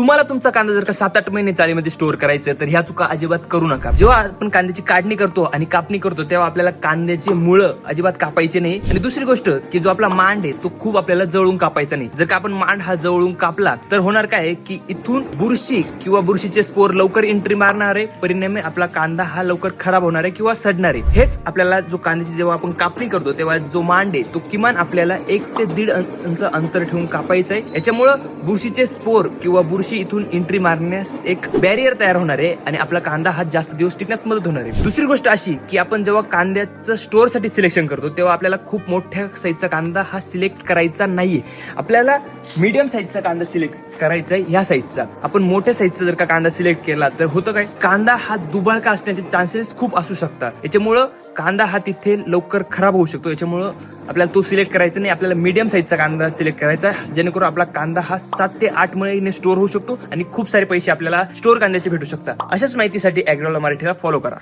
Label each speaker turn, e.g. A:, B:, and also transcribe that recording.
A: तुम्हाला तुमचा कांदा जर का सात आठ महिने चाळीमध्ये स्टोअर करायचं तर ह्या चुका अजिबात करू नका. जेव्हा आपण कांद्याची काढणी करतो आणि कापणी करतो तेव्हा आपल्याला कांद्याचे मुळं अजिबात कापायचे नाही. आणि दुसरी गोष्ट की जो आपला मांड आहे तो खूप आपल्याला जवळून कापायचा नाही. जर का आपण मांड हा जवळून कापला तर होणार काय आहे की इथून बुरशी किंवा बुरशीचे स्पोर लवकर एंट्री मारणार आहे. परिणामी आपला कांदा हा लवकर खराब होणार आहे किंवा सडणार आहे. हेच आपल्याला जो कांद्याची जेव्हा आपण कापणी करतो तेव्हा जो मांड आहे तो किमान आपल्याला एक ते दीड अंतर ठेवून कापायचं आहे. याच्यामुळं बुरशीचे स्पोर किंवा बुरशी इथून एंट्री मारण्यास एक बॅरियर तयार होणार आहे आणि आपला कांदा हा जास्त दिवस टिकण्यास मदत होणार आहे. दुसरी गोष्ट अशी की आपण जेव्हा कांद्याचं स्टोअरसाठी सिलेक्शन करतो तेव्हा आपल्याला खूप मोठ्या साईजचा कांदा हा सिलेक्ट करायचा नाहीये. आपल्याला मीडियम साईजचा कांदा सिलेक्ट करायचा आहे या साईजचा. आपण मोठ्या साईजचा जर का कांदा सिलेक्ट केला तर होतं काय? कांदा हा दुबळका असण्याचे चान्सेस खूप असू शकतात. याच्यामुळं कांदा हा तिथे लवकर खराब होऊ शकतो. याच्यामुळं आपल्याला तो सिलेक्ट करायचा नाही. आपल्याला मीडियम साईजचा कांदा सिलेक्ट करायचा आहे, जेणेकरून आपला कांदा हा सात ते आठ महिने स्टोअर होऊ शकतो आणि खूप सारे पैसे आपल्याला स्टोअर कांद्याचे भेटू शकतात. अशाच माहितीसाठी अॅग्रोला मराठीला फॉलो करा.